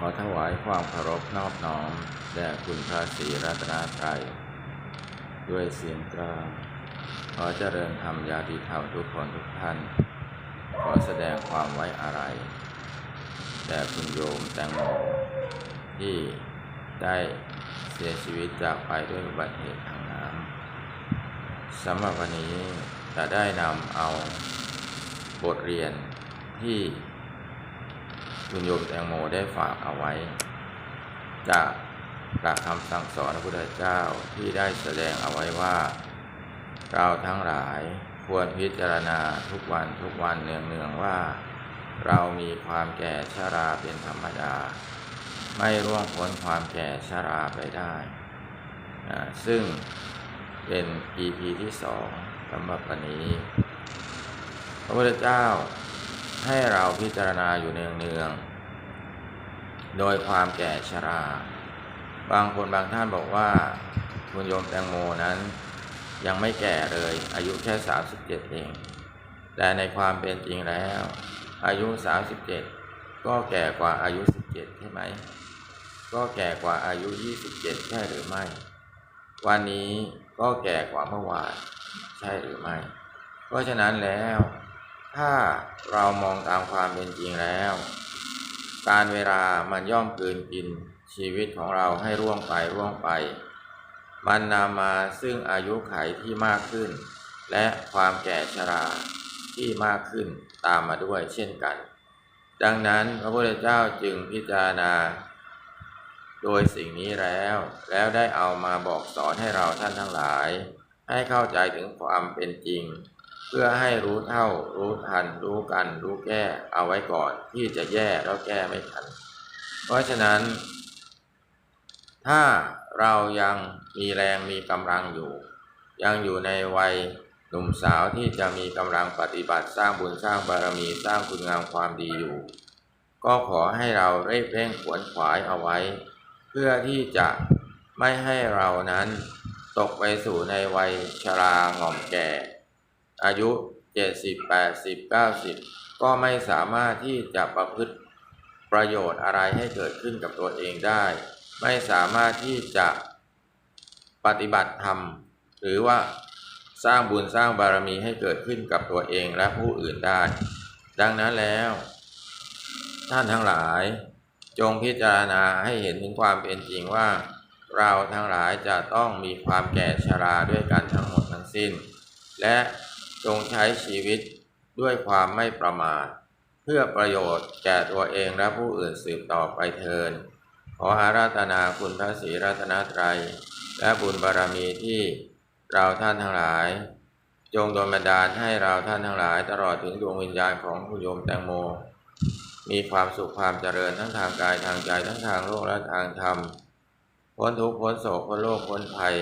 ขอถวายความเคารพนอบน้อมแด่คุณพระศรีรัตนตรัยด้วยเสียงกลางขอเจริญธรรมญาติธรรมทุกคนทุกท่าน ขอแสดงความไว้อาลัยแด่คุณโยมแตงโมที่ได้เสียชีวิตจากไปด้วยอุบัติเหตุทางน้ำสำหรับวันนี้จะได้นำเอาบทเรียนที่ คุณโยมแตงโมได้ฝากเอาไว้ จากหลักคำสั่งสอนพระพุทธเจ้าที่ได้แสดงเอาไว้ว่า เราทั้งหลายควรพิจารณาทุกวันทุกวันเนืองเนืองว่า เรามีความแก่ชราเป็นธรรมดา ไม่ร่วงพ้นความแก่ชราไปได้ ซึ่งเป็น EP ที่สองสำหรับวันนี้ พระพุทธเจ้า ให้เราพิจารณาอยู่เนืองๆ โดยความแก่ชรา บางคนบางท่านบอกว่า คุณโยมแตงโมนั้นยังไม่แก่เลย อายุแค่ 37 เอง แต่ในความเป็นจริงแล้ว อายุ 37 ก็แก่กว่าอายุ 17 ใช่ไหม ก็แก่กว่าอายุ 27 ใช่หรือไม่ วันนี้ก็แก่กว่าเมื่อวาน ใช่หรือไม่ เพราะฉะนั้นแล้ว ถ้าเรามองตามความเป็นจริงแล้ว การเวลามันย่อมกืนกินชีวิตของเราให้ร่วงไปร่วงไป มันนำมาซึ่งอายุไขที่มากขึ้น และความแก่ชราที่มากขึ้นตามมาด้วยเช่นกัน ดังนั้นพระพุทธเจ้าจึงพิจารณา โดยสิ่งนี้แล้ว แล้วได้เอามาบอกสอนให้เราท่านทั้งหลาย ให้เข้าใจถึงความเป็นจริง เพื่อให้รู้เท่า รู้ทัน รู้กัน รู้แก้เอาไว้ก่อนที่จะแย่แล้วแก้ไม่ทัน เพราะฉะนั้น ถ้าเรายังมีแรงมีกำลังอยู่ ยังอยู่ในวัยหนุ่มสาวที่จะมีกำลังปฏิบัติสร้างบุญสร้างบารมีสร้างคุณงามความดีอยู่ ก็ขอให้เราเร่งเร่งขวนขวายเอาไว้ เพื่อที่จะไม่ให้เรานั้น ตกไปสู่ในวัยชราง่อมแก่ อายุ70 80 90ก็ไม่สามารถที่จะประพฤติประโยชน์อะไรให้เกิดขึ้นกับตัวเองได้ ไม่สามารถที่จะปฏิบัติธรรม หรือว่าสร้างบุญสร้างบารมีให้เกิดขึ้นกับตัวเองและผู้อื่นได้ ดังนั้นแล้ว ท่านทั้งหลาย จงพิจารณาให้เห็นถึงความเป็นจริงว่า เราทั้งหลายจะต้องมีความแก่ชราด้วยกันทั้งหมดทั้งสิ้น และ จงใช้ชีวิตด้วยความไม่ประมาทเพื่อประโยชน์แก่ตัวเองและผู้อื่นสืบต่อไปเทิน ขออาราธนาคุณพระศรีรัตนตรัย และบุญบารมีที่เราท่านทั้งหลาย จงโดนบันดาลให้เราท่านทั้งหลาย ตลอดถึงดวงวิญญาณของคุณโยมแตงโม มีความสุขความเจริญทั้งทางกายทางใจทั้งทางโลกและทางธรรมพ้นทุกข์พ้นโศกพ้นโลกพ้นภัย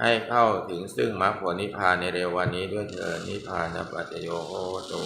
ให้เข้าถึงซึ่งมรรคผลนิพพานในเร็ววันนี้ด้วยเถิดนิพพานปัจจโยโหตุ